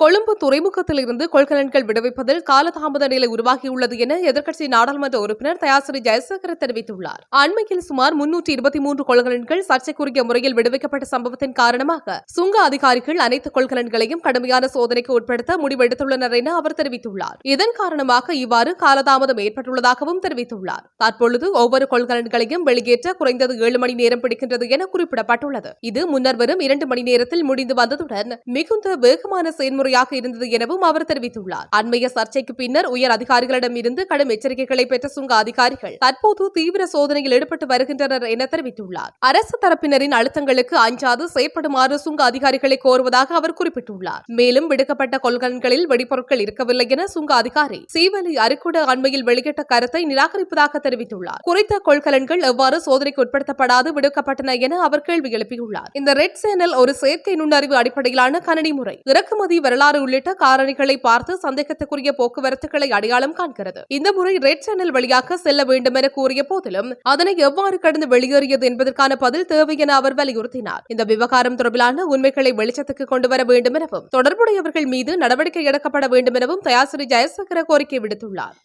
கொழும்பு துறைமுகத்திலிருந்து கொள்கலன்கள் விடுவிப்பதில் காலதாமத நிலை உருவாகியுள்ளது என எதிர்க்கட்சி நாடாளுமன்ற உறுப்பினர் தயாசிரி ஜெயசேகர தெரிவித்துள்ளார். அண்மையில் சுமார் முன்னூற்றி இருபத்தி மூன்று கொள்கலன்கள் சர்ச்சைக்குரிய முறையில் விடுவிக்கப்பட்ட சம்பவத்தின் காரணமாக சுங்க அதிகாரிகள் அனைத்து கொள்கலன்களையும் கடுமையான சோதனைக்கு உட்படுத்த முடிவெடுத்துள்ளனர் என அவர் தெரிவித்துள்ளார். இதன் காரணமாக இவ்வாறு காலதாமதம் ஏற்பட்டுள்ளதாகவும் தெரிவித்துள்ளார். தற்பொழுது ஒவ்வொரு கொள்கலன்களையும் வெளியேற்ற குறைந்தது ஏழு மணி நேரம் பிடிக்கின்றது என குறிப்பிடப்பட்டுள்ளது. இது முன்னர் வரும் இரண்டு மணி நேரத்தில் முடிந்து வந்ததுடன் மிகுந்த வேகமான செயல்முறை முறையாக இருந்தது எனவும் அவர் தெரிவித்துள்ளார். அண்மைய சர்ச்சைக்கு பின்னர் உயர் அதிகாரிகளிடம் இருந்து கடும் எச்சரிக்கைகளை பெற்ற சுங்க அதிகாரிகள் தற்போது தீவிர சோதனையில் ஈடுபட்டு வருகின்றனர் என தெரிவித்துள்ளார். அரசு தரப்பினரின் அழுத்தங்களுக்கு அஞ்சாது செயற்படுமாறு சுங்க அதிகாரிகளை கோருவதாக அவர் குறிப்பிட்டுள்ளார். மேலும் விடுக்கப்பட்ட கொள்கலன்களில் வெடிபொருட்கள் இருக்கவில்லை என சுங்க அதிகாரி சீவலி அரிக்குட அண்மையில் வெளியிட்ட கருத்தை நிராகரிப்பதாக தெரிவித்துள்ளார். குறித்த கொள்கலன்கள் எவ்வாறு சோதனைக்கு உட்படுத்தப்படாது விடுக்கப்பட்டன என அவர் கேள்வி எழுப்பியுள்ளார். இந்த ரெட் சேனல் ஒரு செயற்கை நுண்ணறிவு அடிப்படையிலான கணனி முறை. இறக்குமதி வரலாறு உள்ளிட்ட காரணிகளை பார்த்து சந்தேகத்துக்குரிய போக்குவரத்துகளை அடையாளம் காண்கிறது. இந்த முறை ரெட் சேனல் வழியாக செல்ல வேண்டும் என கூறிய போதிலும் அதனை எவ்வாறு கடந்து வெளியேறியது என்பதற்கான பதில் தேவை என அவர் வலியுறுத்தினார். இந்த விவகாரம் தொடர்பிலான உண்மைகளை வெளிச்சத்துக்கு கொண்டு வர வேண்டும் எனவும் தொடர்புடையவர்கள் மீது நடவடிக்கை எடுக்கப்பட வேண்டும் எனவும் தயாசிரி ஜெயசங்கர கோரிக்கை விடுத்துள்ளார்.